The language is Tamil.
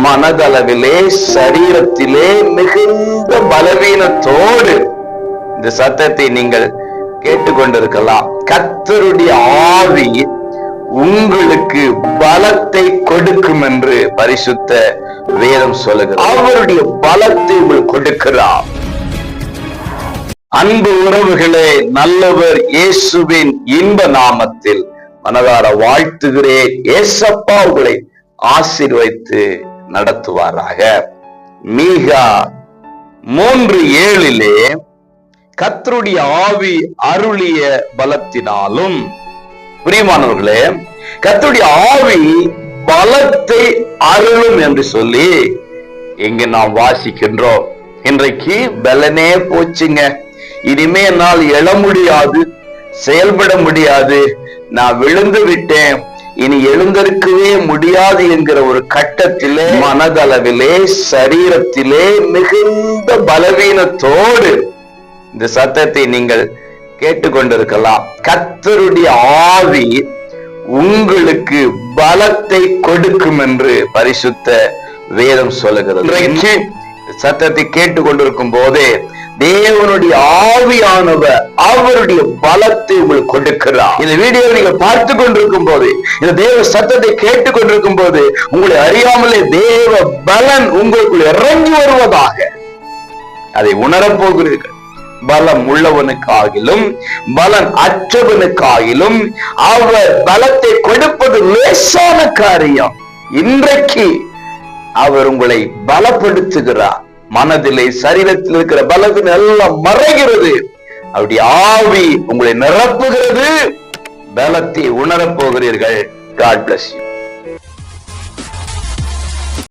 மனதளவிலே சரீரத்திலே மிகுந்த பலவீனத்தோடு இந்த சத்தத்தை நீங்கள் கேட்டுக்கொண்டிருக்கலாம். கத்தருடைய ஆவி உங்களுக்கு பலத்தை கொடுக்கும் என்று பரிசுத்த வேதம் சொல்லுகிறது. அவருடைய பலத்தை உங்களுக்கு கொடுக்கிறார் அன்பு உறவுகளே நல்லவர் இயேசுவின் இன்ப நாமத்தில் மனதார வாழ்த்துகிறேன். ஏசப்பா உங்களை ஆசீர்வைத்து நடத்துவாராக. மீகா மூன்று ஏழிலே கத்தருடைய ஆவி அருளிய பலத்தினாலும் பிரியமானவர்களே கர்த்தருடைய ஆவி பலத்தை அருளும் என்று சொல்லி இங்கு நாம் வாசிக்கின்றோம். இன்றைக்கு பலனே போச்சுங்க. இனிமே என்னால் எழ முடியாது செயல்பட முடியாது. நான் விழுந்து விட்டேன். இனி எழுந்திருக்கவே முடியாது என்கிற ஒரு கட்டத்திலே மனதளவிலே சரீரத்திலே மிகுந்த பலவீனத்தோடு இந்த சத்தத்தை நீங்கள் கேட்டுக்கொண்டிருக்கலாம். கர்த்தருடைய ஆவி உங்களுக்கு பலத்தை கொடுக்கும் என்று பரிசுத்த வேதம் சொல்லுகிறது. சத்தத்தை கேட்டுக்கொண்டிருக்கும் போதே தேவனுடைய ஆவியானவர் அவருடைய பலத்தை உங்களுக்கு கொடுக்கிறார். இந்த வீடியோ நீங்க பார்த்து கொண்டிருக்கும் போது இந்த தேவ சத்தத்தை கேட்டுக் கொண்டிருக்கும் போது உங்களை அறியாமலே தேவ பலன் உங்களுக்குள் இறங்கி வருவதாக. அதை உணரப் போகிறீர்கள். பலம் உள்ளவனுக்காகிலும் பலன் அற்றவனுக்காகிலும் அவர் பலத்தை கொடுப்பது லேசான காரியம். இன்றைக்கு அவர் உங்களை பலப்படுத்துகிறார். மனதிலே சரீரத்தில் இருக்கிற பலத்தின் எல்லாம் மறைகிறது. அப்படி ஆவி உங்களை நிரப்புகிறது. பலத்தை உணரப் போகிறீர்கள். God bless you